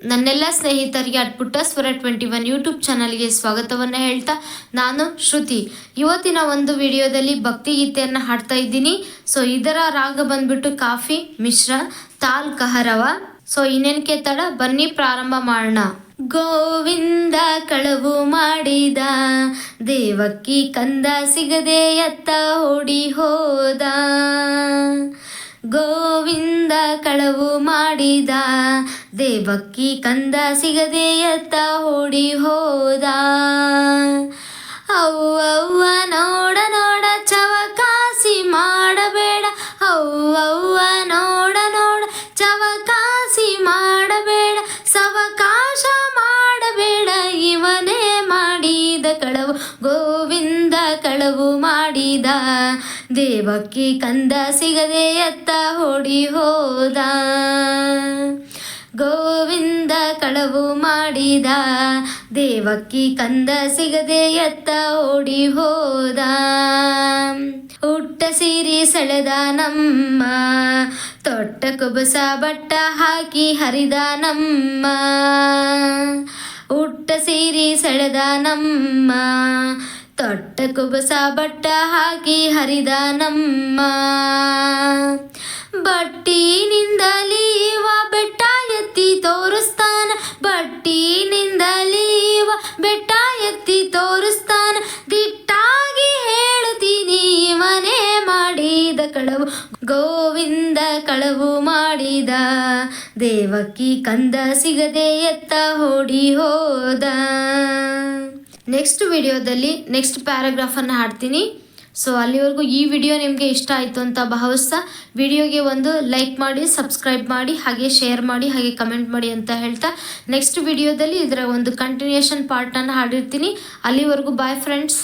ನನ್ನೆಲ್ಲ ಸ್ನೇಹಿತರಿಗೆ ಅಟ್ಪುಟ್ಟ ಸ್ವರ ಟ್ವೆಂಟಿ ಒನ್ ಯೂಟ್ಯೂಬ್ ಚಾನಲ್ಗೆ ಸ್ವಾಗತವನ್ನು ಹೇಳ್ತಾ ನಾನು ಶ್ರುತಿ. ಇವತ್ತಿನ ಒಂದು ವಿಡಿಯೋದಲ್ಲಿ ಭಕ್ತಿಗೀತೆಯನ್ನು ಹಾಡ್ತಾ ಇದ್ದೀನಿ. ಸೊ, ಇದರ ರಾಗ ಬಂದ್ಬಿಟ್ಟು ಕಾಫಿ, ಮಿಶ್ರ, ತಾಲ್, ಕಹರವ. ಸೊ ಇನ್ನೇನಕ್ಕೆ ತಡ ಬನ್ನಿ ಪ್ರಾರಂಭ ಮಾಡೋಣ. ಗೋವಿಂದ ಕಳವು ಮಾಡಿದ, ದೇವಕ್ಕಿ ಕಂದ ಸಿಗದೆ ಎತ್ತ ಓಡಿ ಹೋದ. ಗೋವಿಂದ ಕಳವು ಮಾಡಿದ, ದೇವಕ್ಕಿ ಕಂದ ಸಿಗದೆ ಎತ್ತ ಓಡಿ ಹೋದ. ಅವ್ವ ನೋಡ ನೋಡ ಚವಕಾಸಿ ಮಾಡಬೇಡ. ಅವ್ವ ನೋಡ ನೋಡ ಚವಕಾಸಿ ಮಾಡಬೇಡ. ಸವಕಾಶ ಮಾಡಬೇಡ, ಇವನೇ ಮಾಡಿದ ಕಳವು. ಗೋವಿಂದ ಕಳವು ಮಾಡಿದ ದೇವಕ್ಕಿ ಕಂದ ಸಿಗದೆ ಅತ್ತ ಹೊಡಿ ಹೋದ. ಗೋವಿಂದ ಕಳವು ಮಾಡಿದ, ದೇವಕ್ಕಿ ಕಂದ ಸಿಗದೆ ಎತ್ತ ಓಡಿ ಹೋದ. ಹುಟ್ಟ ಸೀರಿ ಸೆಳೆದ ನಮ್ಮ, ತೊಟ್ಟ ಕುಬಸ ಬಟ್ಟ ಹಾಕಿ ಹರಿದ ನಮ್ಮ. ಹುಟ್ಟ ಸೀರಿ ಸೆಳೆದ ನಮ್ಮ ತೊಟ್ಟ ಕುಬಸ ಬಟ್ಟ ಹಾಕಿ ಹರಿದ ನಮ್ಮ. ಬಟ್ಟಿನಿಂದಲೀವ ಬೆಟ್ಟ ಎತ್ತಿ ತೋರಿಸ್ತಾನ. ಬಟ್ಟಿನಿಂದಲೀವ ಬೆಟ್ಟ ಎತ್ತಿ ತೋರಿಸ್ತಾನ. ದಿಟ್ಟಾಗಿ ಹೇಳುತ್ತೀನಿ ಮನೆ ಮಾಡಿದ ಕಳವು. ಗೋವಿಂದ ಕಳವು ಮಾಡಿದ. ದೇವಕ್ಕಿ ಕಂದ ಸಿಗದೆ ಎತ್ತ ಓಡಿ ಹೋದ. ನೆಕ್ಸ್ಟ್ ವಿಡಿಯೋದಲ್ಲಿ ನೆಕ್ಸ್ಟ್ ಪ್ಯಾರಾಗ್ರಾಫನ್ನು ಹಾಡ್ತೀನಿ. ಸೊ ಅಲ್ಲಿವರೆಗೂ ಈ ವಿಡಿಯೋ ನಿಮಗೆ ಇಷ್ಟ ಆಯಿತು ಅಂತ ಭಾವಿಸ್ತಾ ವಿಡಿಯೋಗೆ ಒಂದು ಲೈಕ್ ಮಾಡಿ ಸಬ್ಸ್ಕ್ರೈಬ್ ಮಾಡಿ, ಹಾಗೆ ಶೇರ್ ಮಾಡಿ, ಹಾಗೆ ಕಮೆಂಟ್ ಮಾಡಿ ಅಂತ ಹೇಳ್ತಾ ನೆಕ್ಸ್ಟ್ ವಿಡಿಯೋದಲ್ಲಿ ಇದರ ಒಂದು ಕಂಟಿನ್ಯೂಷನ್ ಪಾರ್ಟನ್ನು ಹಾಡಿರ್ತೀನಿ. ಅಲ್ಲಿವರೆಗೂ ಬಾಯ್ ಫ್ರೆಂಡ್ಸ್